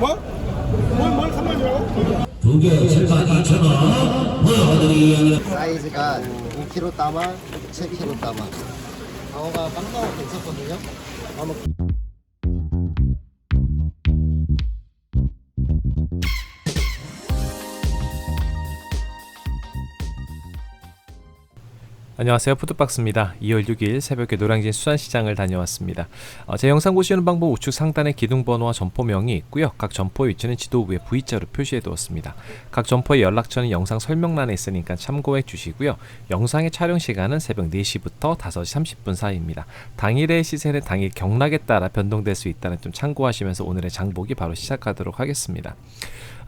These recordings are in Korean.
뭐? 뭘, 뭘 3만이라고? 두개 7만 2천 원. 사이즈가 5kg 따마, 7kg 따마. 방어가 깜깜하고 괜찮거든요. 안녕하세요. 푸드박스입니다. 2월 6일 새벽에 노량진 수산시장을 다녀왔습니다. 어, 제 영상 보시는 방법 우측 상단에 기둥번호와 점포명이 있고요. 각 점포 위치는 지도 위에 V자로 표시해 두었습니다. 각 점포의 연락처는 영상 설명란에 있으니까 참고해 주시고요. 영상의 촬영 시간은 새벽 4시부터 5시 30분 사이입니다. 당일의 시세는 당일 경락에 따라 변동될 수 있다는 점 참고하시면서 오늘의 장보기 바로 시작하도록 하겠습니다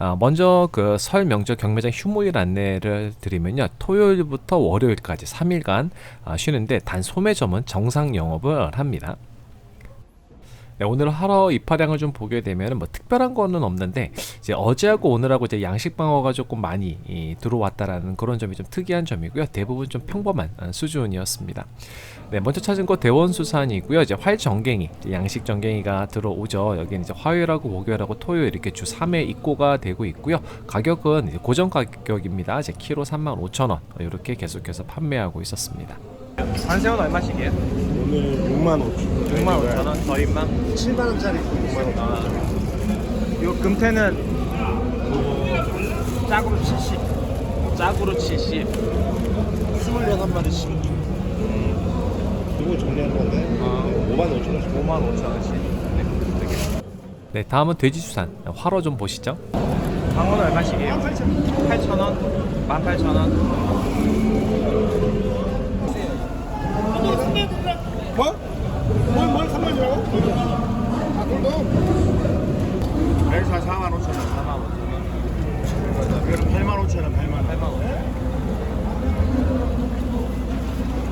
아, 먼저 그 설 명절 경매장 휴무일 안내를 드리면요. 토요일부터 월요일까지 3일간 아, 쉬는데 단 소매점은 정상 영업을 합니다. 네, 오늘 하루 입하량을 좀 보게 되면 뭐 특별한 거는 없는데 이제 어제하고 오늘하고 이제 양식 방어가 조금 많이 이, 들어왔다라는 그런 점이 좀 특이한 점이고요. 대부분 좀 평범한 아, 수준이었습니다. 네, 먼저 찾은 곳 대원수산이고요. 이제 활정갱이, 양식 정갱이가 들어오죠. 여기는 이제 화요일하고 목요일하고 토요일 이렇게 주 3회 입고가 되고 있고요. 가격은 고정 가격입니다. 이제 키로 35,000원 이렇게 계속해서 판매하고 있었습니다. 한새우는 얼마씩이에요? 오늘 6만 5천 6만 5천 원, 더 입만. 7만 원짜리 6만 원. 아, 요 금태는 뭐 짝으로 70, 짝으로 70. 26마리씩 이거 정리하는 건데 아. 5만 5천 원씩 5만 5천 원씩. 네, 되게. 네, 다음은 돼지수산 화로 좀 보시죠. 방어는 얼마씩이에요? 8천 원, 18,000원. 뭐? 뭘, 뭘 3만이라고? 아, 그래도 멜사 4만 5천 원, 4만 5천 원. 이거는 8만 5천 원 8만 8만 5천 원.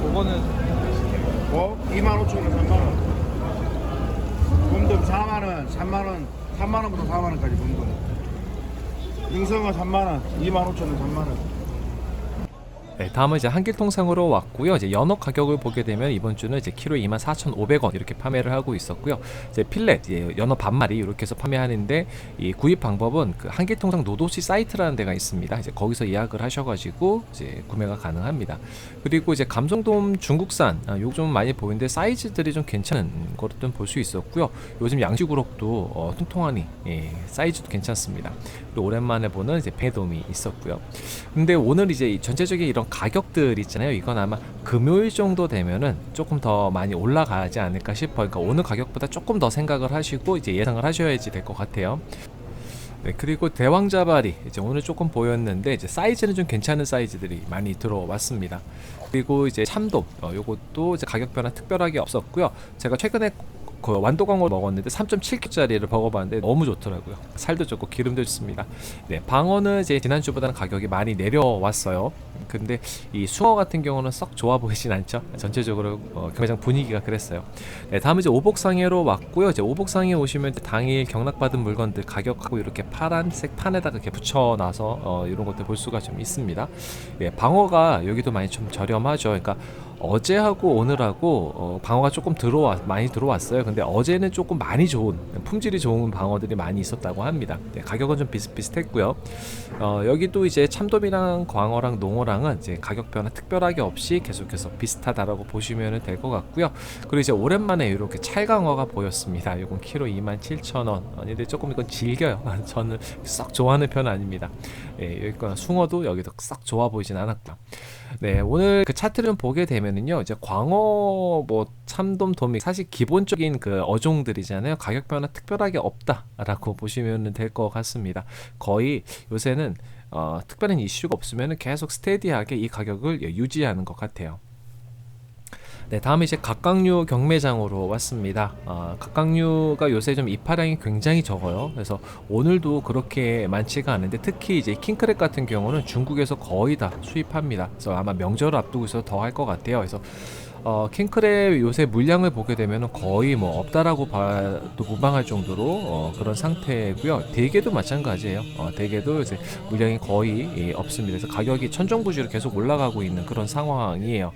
그거는 뭐? 2만 5천 원 3만 원 곰돔 4만 원 3만 원 3만 원부터 4만 원까지 곰돔 능성어 3만 원 2만 5천 원 3만 원 네, 다음은 이제 한길통상으로 왔고요. 이제 연어 가격을 보게 되면 이번 주는 이제 키로에 24,500원 이렇게 판매를 하고 있었고요. 이제 필렛, 이제 연어 반마리 이렇게 해서 판매하는데 이 구입 방법은 그 한길통상 노도시 사이트라는 데가 있습니다. 이제 거기서 예약을 하셔가지고 이제 구매가 가능합니다. 그리고 이제 감성돔 중국산 아, 요즘 많이 보이는데 사이즈들이 좀 괜찮은 것도 볼수 있었고요. 요즘 양식우럭도 어, 통통하니 예, 사이즈도 괜찮습니다. 그리고 오랜만에 보는 이제 배돔이 있었고요. 근데 오늘 이제 이 전체적인 이런 가격들 있잖아요. 이건 아마 금요일 정도 되면은 조금 더 많이 올라가지 않을까 싶어요. 그러니까 오늘 가격보다 조금 더 생각을 하시고 이제 예상을 하셔야지 될 것 같아요. 네, 그리고 대왕자발이 이제 오늘 조금 보였는데 이제 사이즈는 좀 괜찮은 사이즈들이 많이 들어왔습니다. 그리고 이제 참돔, 어, 요것도 이제 가격 변화 특별하게 없었고요. 제가 최근에 그 완도광어 먹었는데 3.7kg짜리를 먹어봤는데 너무 좋더라고요. 살도 좋고 기름도 좋습니다. 네, 방어는 이제 지난주보다는 가격이 많이 내려왔어요. 근데 이 숭어 같은 경우는 썩 좋아 보이진 않죠. 전체적으로 어, 경매장 분위기가 그랬어요. 네, 다음은 이제 오복상해로 왔고요. 이제 오복상해 오시면 당일 경락받은 물건들 가격하고 이렇게 파란색 판에다가 이렇게 붙여놔서 어, 이런 것들 볼 수가 좀 있습니다. 네, 방어가 여기도 많이 좀 저렴하죠. 그러니까 어제하고 오늘하고 어, 방어가 조금 들어와 많이 들어왔어요. 근데 어제는 조금 많이 좋은 품질이 좋은 방어들이 많이 있었다고 합니다. 네, 가격은 좀 비슷비슷했고요. 어, 여기도 이제 참돔이랑 광어랑 농어랑 은 이제 가격 변화 특별하게 없이 계속해서 비슷하다라고 보시면 될 것 같고요. 그리고 이제 오랜만에 이렇게 찰강어가 보였습니다. 이건 키로 27,000원. 아닌데 조금 이건 질겨요. 저는 썩 좋아하는 편은 아닙니다. 예, 여기 거 숭어도 여기도 썩 좋아 보이진 않았고요. 네, 오늘 그 차트를 좀 보게 되면은요, 이제 광어, 뭐 참돔, 도미 사실 기본적인 그 어종들이잖아요. 가격 변화 특별하게 없다라고 보시면 될 것 같습니다. 거의 요새는 어, 특별한 이슈가 없으면 계속 스테디하게 이 가격을 유지하는 것 같아요. 네, 다음에 이제 각각류 경매장으로 왔습니다. 아, 각각류가 요새 좀 입하량이 굉장히 적어요. 그래서 오늘도 그렇게 많지가 않은데 특히 이제 킹크랩 같은 경우는 중국에서 거의 다 수입합니다. 그래서 아마 명절을 앞두고 있어서 더 할 것 같아요. 그래서 어, 킹크랩 요새 물량을 보게 되면 거의 뭐 없다라고 봐도 무방할 정도로 어, 그런 상태고요. 대게도 마찬가지예요. 어, 대게도 이제 물량이 거의 예, 없습니다. 그래서 가격이 천정부지로 계속 올라가고 있는 그런 상황이에요.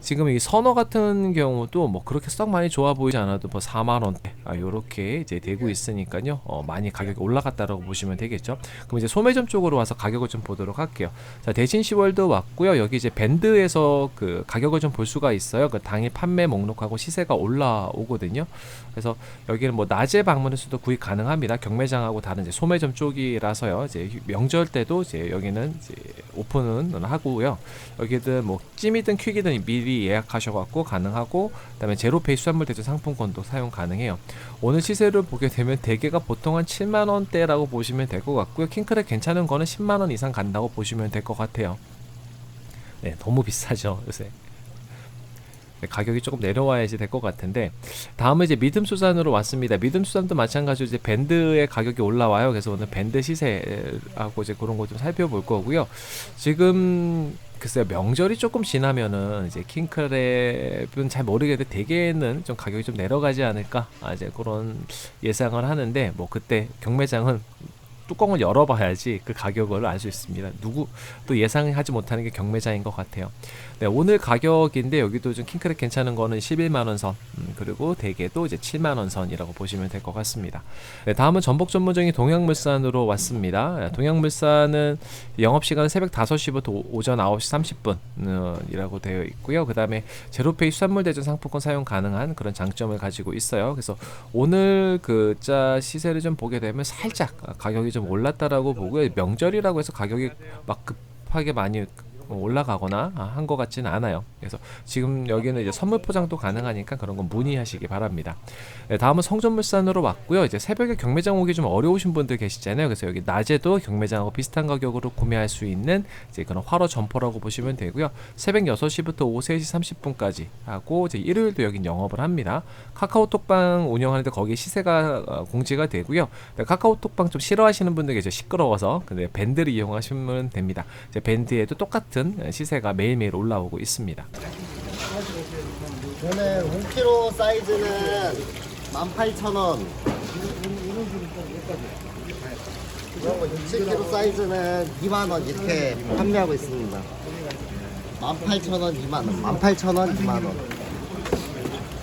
지금 이 선어 같은 경우도 뭐 그렇게 썩 많이 좋아 보이지 않아도 뭐 4만 원대 아, 요렇게 이제 되고 있으니까요. 어, 많이 가격이 올라갔다라고 보시면 되겠죠. 그럼 이제 소매점 쪽으로 와서 가격을 좀 보도록 할게요. 자, 대신 시월도 왔고요. 여기 이제 밴드에서 그 가격을 좀 볼 수가 있어요. 그 당일 판매 목록하고 시세가 올라오거든요. 그래서 여기는 뭐 낮에 방문해서도 구입 가능합니다. 경매장하고 다른 이제 소매점 쪽이라서요. 이제 명절 때도 이제 여기는 이제 오픈은 하고요. 여기든 뭐 찜이든 퀵이든 미리 예약하셔갖고 가능하고 그다음에 제로페이 수산물 대전 상품권도 사용 가능해요. 오늘 시세를 보게 되면 대개가 보통 한 7만 원대라고 보시면 될 것 같고요. 킹크랩 괜찮은 거는 10만 원 이상 간다고 보시면 될 것 같아요. 네, 너무 비싸죠 요새. 네, 가격이 조금 내려와야지 될 것 같은데 다음은 이제 믿음 수산으로 왔습니다. 믿음 수산도 마찬가지로 이제 밴드의 가격이 올라와요. 그래서 오늘 밴드 시세하고 이제 그런 거 좀 살펴볼 거고요. 지금 글쎄요 명절이 조금 지나면은 이제 킹크랩은 잘 모르겠는데 대개는 좀 가격이 좀 내려가지 않을까? 아, 이제 그런 예상을 하는데 뭐 그때 경매장은 뚜껑을 열어봐야지 그 가격을 알 수 있습니다. 누구 또 예상하지 못하는 게 경매장인 것 같아요. 네, 오늘 가격인데 여기도 좀 킹크랩 괜찮은 거는 11만 원 선, 음, 그리고 대게도 이제 7만 원 선이라고 보시면 될 것 같습니다. 네, 다음은 전복 전문점인 동양물산으로 왔습니다. 네, 동양물산은 영업 시간은 새벽 5시부터 오, 오전 9시 30분이라고 되어 있고요. 그다음에 제로페이 수산물 대전 상품권 사용 가능한 그런 장점을 가지고 있어요. 그래서 오늘 그자 시세를 좀 보게 되면 살짝 가격이 좀 올랐다라고 보고요. 명절이라고 해서 가격이 막 급하게 많이 올라가거나 한 것 같지는 않아요. 그래서 지금 여기는 이제 선물 포장도 가능하니까 그런 건 문의하시기 바랍니다. 네, 다음은 성전물산으로 왔고요. 이제 새벽에 경매장 오기 좀 어려우신 분들 계시잖아요. 그래서 여기 낮에도 경매장하고 비슷한 가격으로 구매할 수 있는 이제 그런 화로 점포라고 보시면 되고요. 새벽 6시부터 오후 3시 30분까지 하고 이제 일요일도 여긴 영업을 합니다. 카카오톡방 운영하는데 거기 시세가 어, 공지가 되고요. 네, 카카오톡방 좀 싫어하시는 분들 계죠. 시끄러워서 근데 밴드를 이용하시면 됩니다. 이제 밴드에도 똑같은 시세가 매일매일 올라오고 있습니다. 저는 5kg 사이즈는 18,000원. 이런 거 6, 7kg 사이즈는 2만원 이렇게 판매하고 있습니다. 18,000원, 2만원. 18,000원, 2만원.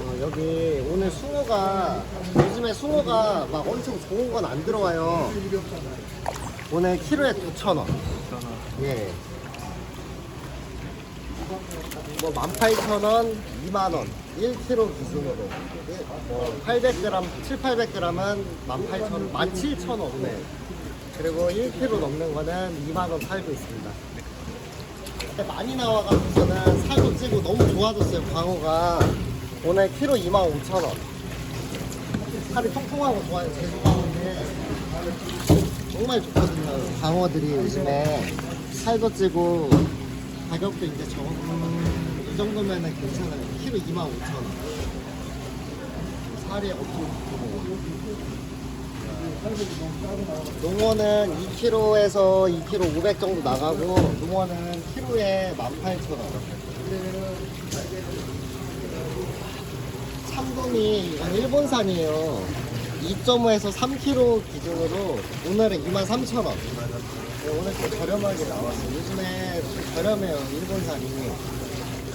어, 여기 오늘 숭어가, 요즘에 숭어가 막 엄청 좋은 건 안 들어와요. 오늘 키로에 9,000원. 예. 뭐 18,000원, 2만원, 1kg 기준으로. 예, 뭐 800g, 7, 800g은 18,000원, 17,000원. 네. 그리고 1kg 넘는 거는 2만원 팔고 있습니다. 많이 나와가지고서는 살도 찌고 너무 좋아졌어요, 광어가. 오늘 키로 25,000원. 살이 통통하고 좋아요, 제주 광어인데. 정말 좋거든요, 광어들이 요즘에. 살도 찌고, 가격도 이제 저, 이 정도면은 괜찮아요. 키로 25,000원. 살이 엄청 좋고. 농어는 2kg에서 2kg 500 정도 나가고, 농어는 키로에 18,000원. 참돔이 이건 일본산이에요. 2.5에서 3kg 기준으로 오늘은 23,000원. 네, 오늘 좀 저렴하게 나왔어요. 요즘에 좀 저렴해요, 일본산이.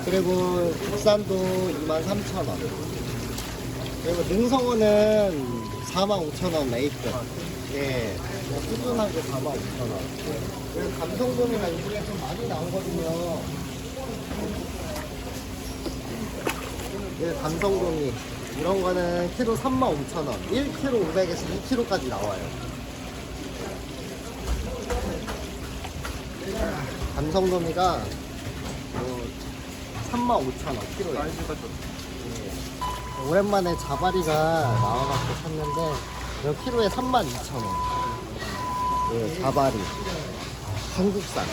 그리고 국산도 23,000원. 그리고 능성어는 45,000원 메이크. 예, 뭐 꾸준하게 45,000원. 그리고 감성돔이나 이게 좀 많이 나오거든요. 예, 감성돔이. 이런 거는 키로 35,000원. 1kg 500에서 2kg까지 나와요. 감성돔이가 뭐 35,000원 키로에. 예. 오랜만에 자바리가 나와갖고 샀는데 이거 키로에 32,000원. 예, 자바리. 한국산.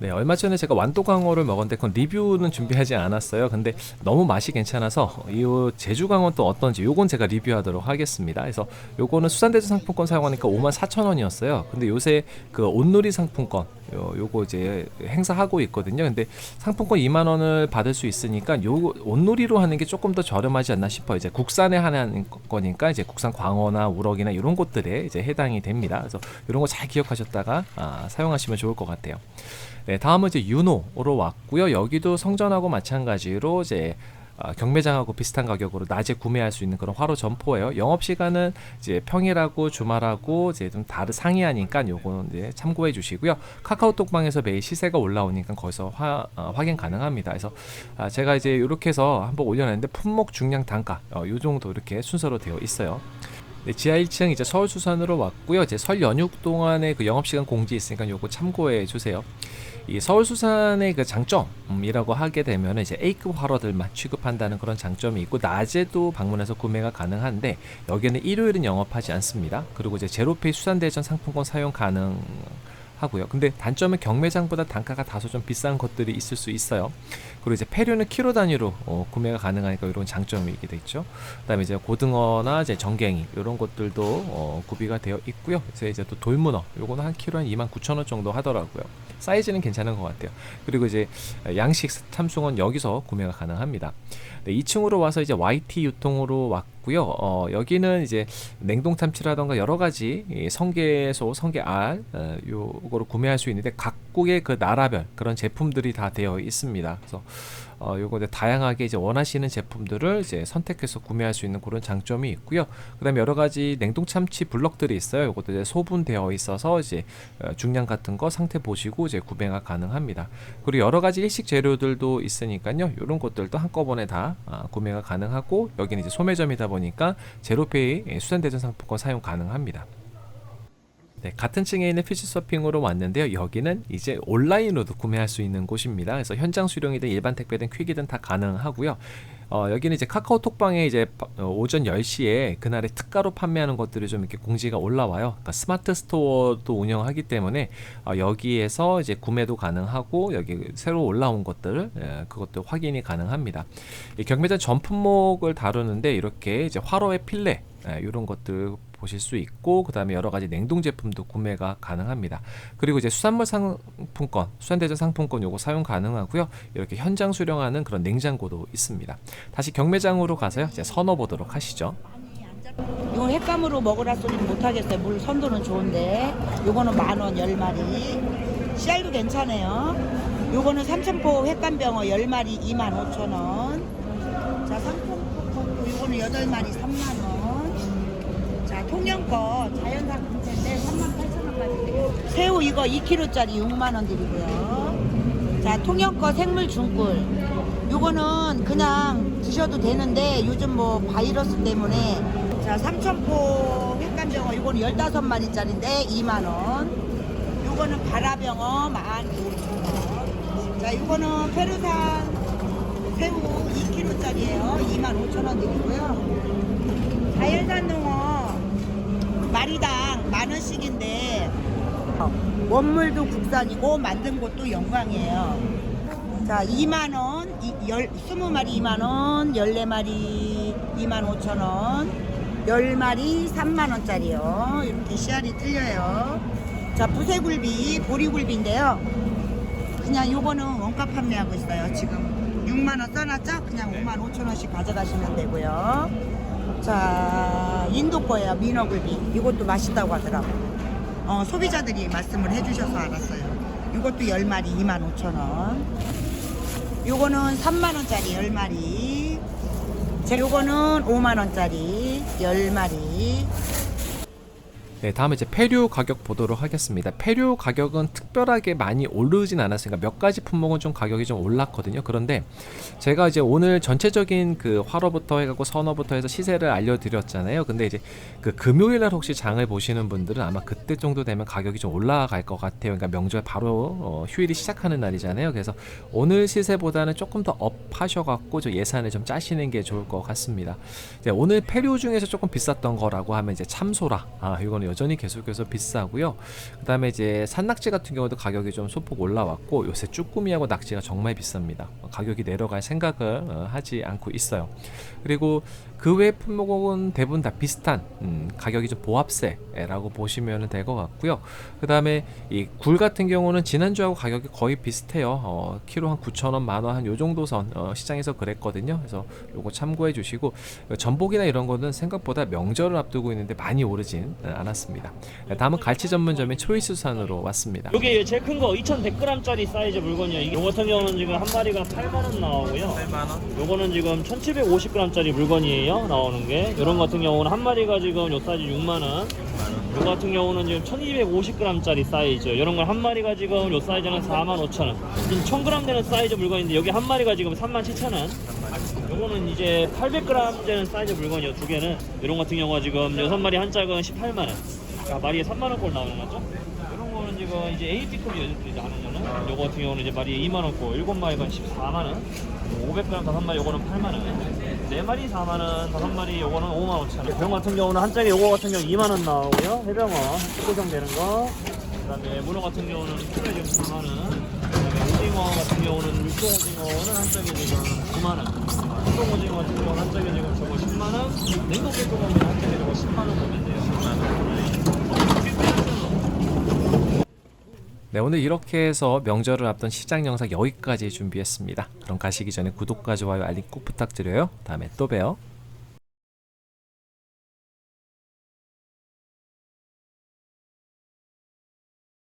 네, 얼마 전에 제가 완도광어를 먹었는데 그건 리뷰는 준비하지 않았어요. 근데 너무 맛이 괜찮아서 이 제주 광어 또 어떤지 요건 제가 리뷰하도록 하겠습니다. 그래서 요거는 수산대전 상품권 사용하니까 54,000원이었어요. 근데 요새 그 온누리 상품권 요, 요거 이제 행사하고 있거든요. 근데 상품권 2만 원을 받을 수 있으니까 요 온누리로 하는 게 조금 더 저렴하지 않나 싶어요. 이제 국산에 하는 거니까 이제 국산 광어나 우럭이나 이런 곳들에 이제 해당이 됩니다. 그래서 이런 거 잘 기억하셨다가 아, 사용하시면 좋을 것 같아요. 네, 다음은 이제 윤호로 왔고요. 여기도 성전하고 마찬가지로 이제 아, 경매장하고 비슷한 가격으로 낮에 구매할 수 있는 그런 화로 점포예요. 영업 시간은 이제 평일하고 주말하고 이제 좀 다르 상이하니까 요거는 이제 참고해 주시고요. 카카오톡방에서 매일 시세가 올라오니까 거기서 화, 어, 확인 가능합니다. 그래서 아, 제가 이제 이렇게 해서 한번 올려놨는데 품목 중량 단가 어, 요 정도 이렇게 순서로 되어 있어요. 네, 지하 1층 이제 서울 수산으로 왔고요. 이제 설 연휴 동안에 그 영업 시간 공지 있으니까 요거 참고해 주세요. 이 서울 수산의 그 장점이라고 하게 되면 이제 A급 화로들만 취급한다는 그런 장점이 있고 낮에도 방문해서 구매가 가능한데 여기는 일요일은 영업하지 않습니다. 그리고 이제 제로페이 수산대전 상품권 사용 가능. 하고요. 근데 단점은 경매장보다 단가가 다소 좀 비싼 것들이 있을 수 있어요. 그리고 이제 폐류는 키로 단위로 어, 구매가 가능하니까 이런 장점이 있게 돼 있죠. 그다음에 이제 고등어나 이제 정갱이 이런 것들도 어, 구비가 되어 있고요. 그래서 이제 또 돌문어 요거는 한 키로 한 2만 9천 원 정도 하더라고요. 사이즈는 괜찮은 것 같아요. 그리고 이제 양식 참숭은 여기서 구매가 가능합니다. 네, 2층으로 와서 이제 YT 유통으로 왔고 요. 어, 여기는 이제 냉동 참치라던가 여러 가지 이 성게소, 성게알 어, 요거를 구매할 수 있는데 각 국의 그 나라별 그런 제품들이 다 되어 있습니다. 그래서 어, 요거 이제 다양하게 이제 원하시는 제품들을 이제 선택해서 구매할 수 있는 그런 장점이 있고요. 그다음에 여러 가지 냉동 참치 블럭들이 있어요. 요것도 이제 소분되어 있어서 이제 어, 중량 같은 거 상태 보시고 이제 구매가 가능합니다. 그리고 여러 가지 일식 재료들도 있으니까요. 이런 것들도 한꺼번에 다 아, 구매가 가능하고 여기는 이제 소매점이다 보니까 제로페이 예, 수산대전 상품권 사용 가능합니다. 네, 같은 층에 있는 피치 서핑으로 왔는데요. 여기는 이제 온라인으로도 구매할 수 있는 곳입니다. 그래서 현장 수령이든 일반 택배든 퀵이든 다 가능하고요. 어, 여기는 이제 카카오톡방에 이제 바- 어, 오전 10시에 그날의 특가로 판매하는 것들이 좀 이렇게 공지가 올라와요. 그러니까 스마트 스토어도 운영하기 때문에 어, 여기에서 이제 구매도 가능하고 여기 새로 올라온 것들 예, 그것도 확인이 가능합니다. 이 경매장 전 품목을 다루는데 이렇게 이제 화로의 필레 예, 이런 것들 보실 수 있고 그 다음에 여러 가지 냉동 제품도 구매가 가능합니다. 그리고 이제 수산물 상품권, 수산대전 상품권 요거 사용 가능하고요. 이렇게 현장 수령하는 그런 냉장고도 있습니다. 다시 경매장으로 가서요. 이제 선어 보도록 하시죠. 이건 횟감으로 먹으라 소리는 못하겠어요. 물 선도는 좋은데. 요거는 만 원, 열 마리. 씨알도 괜찮아요. 요거는 삼천포 횟감병어 열 마리 2만 5천 원. 자, 삼천포 요거는 여덟 마리 3만 원. 자, 통영거 자연산 금채인데 3만 8천 원까지 드려요. 새우 이거 2kg짜리 6만 원 드리고요. 자, 통영거 생물 중꿀. 요거는 그냥 드셔도 되는데 요즘 뭐 바이러스 때문에 자 삼천포 횟감병어 요거는 15마리짜리인데 2만원 요거는 바라병어 15,000원 자 요거는 페루산 새우 2kg짜리예요 25,000원 드리고요 자연산 농어 마리당 만 원씩인데 원물도 국산이고 만든 곳도 영광이에요 자, 2만 원, 이, 열, 20마리 2만 원, 14마리 2만 5천 원, 10마리 3만 원짜리요. 이렇게 씨알이 틀려요. 자, 부세굴비, 보리굴비인데요. 그냥 요거는 원가 판매하고 있어요. 지금 6만 원 써놨죠? 그냥 5만 5천 원씩 가져가시면 되고요. 자, 인도 거예요. 민어굴비. 이것도 맛있다고 하더라고. 어, 소비자들이 말씀을 해주셔서 알았어요. 이것도 10마리 2만 5천 원. 요거는 3만원짜리 10마리. 자, 요거는 5만원짜리 10마리. 네, 다음에 이제 폐류 가격 보도록 하겠습니다. 폐류 가격은 특별하게 많이 오르진 않았으니까 몇 가지 품목은 좀 가격이 좀 올랐거든요. 그런데 제가 이제 오늘 전체적인 그 화로부터 해갖고 선어부터 해서 시세를 알려드렸잖아요. 근데 이제 그 금요일 날 혹시 장을 보시는 분들은 아마 그때 정도 되면 가격이 좀 올라갈 것 같아요. 그러니까 명절 바로 어, 휴일이 시작하는 날이잖아요. 그래서 오늘 시세보다는 조금 더 업하셔갖고 저 예산을 좀 짜시는 게 좋을 것 같습니다. 이제 오늘 폐류 중에서 조금 비쌌던 거라고 하면 이제 참소라. 아, 이거는 여전히 계속해서 비싸고요. 그 다음에 이제 산낙지 같은 경우도 가격이 좀 소폭 올라왔고 요새 쭈꾸미하고 낙지가 정말 비쌉니다. 어, 가격이 내려갈 생각을 어, 하지 않고 있어요. 그리고 그 외 품목은 대부분 다 비슷한 음, 가격이 좀 보합세라고 보시면 될 것 같고요. 그 다음에 이 굴 같은 경우는 지난주하고 가격이 거의 비슷해요. 어, 키로 한 9,000원, 만원 한 요 정도 선 어, 시장에서 그랬거든요. 그래서 요거 참고해 주시고 전복이나 이런 거는 생각보다 명절을 앞두고 있는데 많이 오르진 않았습니 다. 나왔습니다. 네, 다음은 갈치 전문점인 초이스산으로 왔습니다. 요게 제일 큰 거 2,100g짜리 사이즈 물건이에요. 이거 같은 경우는 지금 한 마리가 8만 원 나오고요. 8만 원. 요거는 지금 1,750g짜리 물건이에요. 나오는 게. 요런 같은 경우는 한 마리가 지금 요 사이즈 6만 원. 요 같은 경우는 지금 1,250g짜리 사이즈. 요런 걸 한 마리가 지금 요 사이즈는 4만 5천 원. 지금 1,000g 되는 사이즈 물건인데 여기 한 마리가 지금 3만 7천 원. 요거는 이제 800g 되는 사이즈 물건이요. 두 개는. 요런 같은 경우가 지금 6마리 한 짝은 18만 원. 아, 마리에 3만 원꼴 나오는 거죠? 이런 거는 지금 이제 AP급이 이제 하는 거는 요거 같은 경우는 이제 마리에 2만 원꼴, 7마리가 14만 원, 500g 다섯 마리 요거는 8만 원, 4마리 4만 원, 다섯 마리 요거는 5만 5천 원. 병 같은 경우는 한 짝에 요거 같은 경우 2만 원 나오고요. 해병어 고정 되는 거. 그다음에 문어 같은 경우는 키로에 지금 4만 원. 그다음에 오징어 같은 경우는 육종 오징어는 한 짝에 지금 9만 원. 육종 오징어 같은 경우는 한 짝에 지금 저거 10만 원. 냉동개 소금이 한 짝에 저거 10만 원 보면 돼요. 10만 원. 네, 오늘 이렇게 해서 명절을 앞둔 시장 영상 여기까지 준비했습니다. 그럼 가시기 전에 구독과 좋아요, 알림 꼭 부탁드려요. 다음에 또 봬요.